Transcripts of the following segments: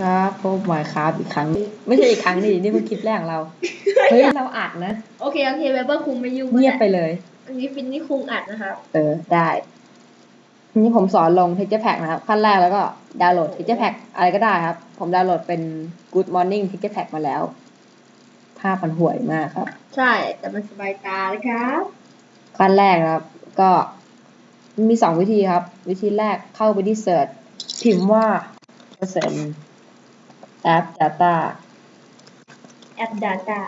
ครับพบหมายครับอีกครั้ง ไม่ใช่อีกครั้งนี่นี่เพิ่งคลิปแรกของเรา เฮ้ย เราอัดนะ โอเค โอเคเวเบอร์คุงไม่ยุ่งเงียบไปเลย อันนี้ฟินนี่คุงอัดนะครับ เออ ได้ทีนี้ผมสอนลง Texture Pack นะครับ ขั้นแรกแล้วก็ดาวน์โหลด Texture Pack อะไรก็ได้ครับ ผมดาวน์โหลดเป็น Good Morning Texture Pack มาแล้ว ภาพมันห่วยมากครับ ใช่ แต่มันสบายตาเลยครับขั้นแรกนะครับ ก็มีสองวิธีครับ วิธีแรกเข้าไปที่ Search พิมพ์ว่าเปอร์เซ็นต์ App Data แอป Data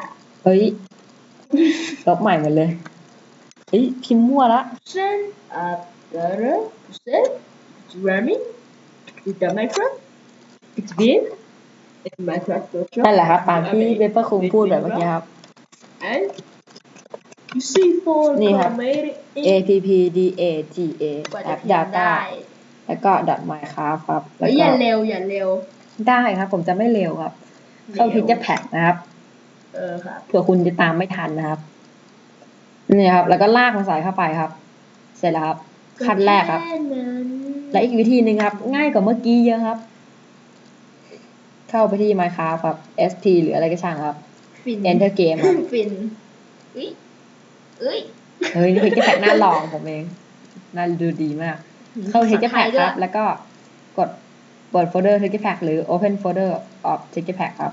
เฮ้ย ลบใหม่หมดเลย เฮ้ย พิมพ์มั่วละ percent of data percent it's running it's the Minecraft it's big it's Minecraft virtual นั่นแหละครับตามที่เบเปอร์คุงพูดแบบเมื่อกี้ครับ and you see for นี่ครับ automated A P P D A T A กว่าจะ App พิมพ์ Data ได้แล้วก็ dot .minecraft ครับ แล้เฮ้วยอก็ย่าเร็วอย่าเร็ว ได้ครับ ผมจะไม่เร็วครับเข้าร็วพิจแพ็กนะครับ เออครับเผื่อคุณจะตามไม่ทันนะครับนี่ครับ แล้วก็ลากมันใส่เข้าไปครับ เสร็จแล้วครับ ขั้นแรกครับแนั้นและอีกวิธีหนึ่งครับ ง่ายกว่าเมื่อกี้เยอะครับ เข้าไปที่ Minecraft ครับ SP หรืออะไรก็ช่างครับฟิน Enter Game ครับฟินอุ้ยอุ้ยเฮ้ยนี่พิจแพ็กหน้าลองผมเองน่าดูดีมาก เข้า Texture Pack ครับ แล้วก็กด เปิดโฟลเดอร์ Texture Pack หรือ Open Folder of Texture Pack ครับ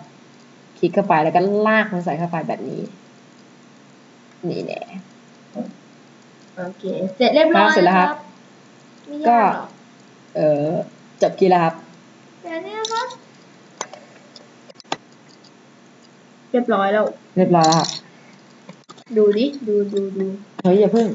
คลิกเข้าไปแล้วก็ลากมันใส่เข้าไปแบบนี้ นี่แน่โอเค เสร็จเรียบร้อยครับเสร็จแล้วครับไม่ก็ยากหรอกเออจบคลิปแล้วครับแต่เนี่ยครับ เรียบร้อยแล้ว เรียบร้อยแล้วครับ ดูดิ ดูดูดู เฮ้ยอย่าเพิ่ง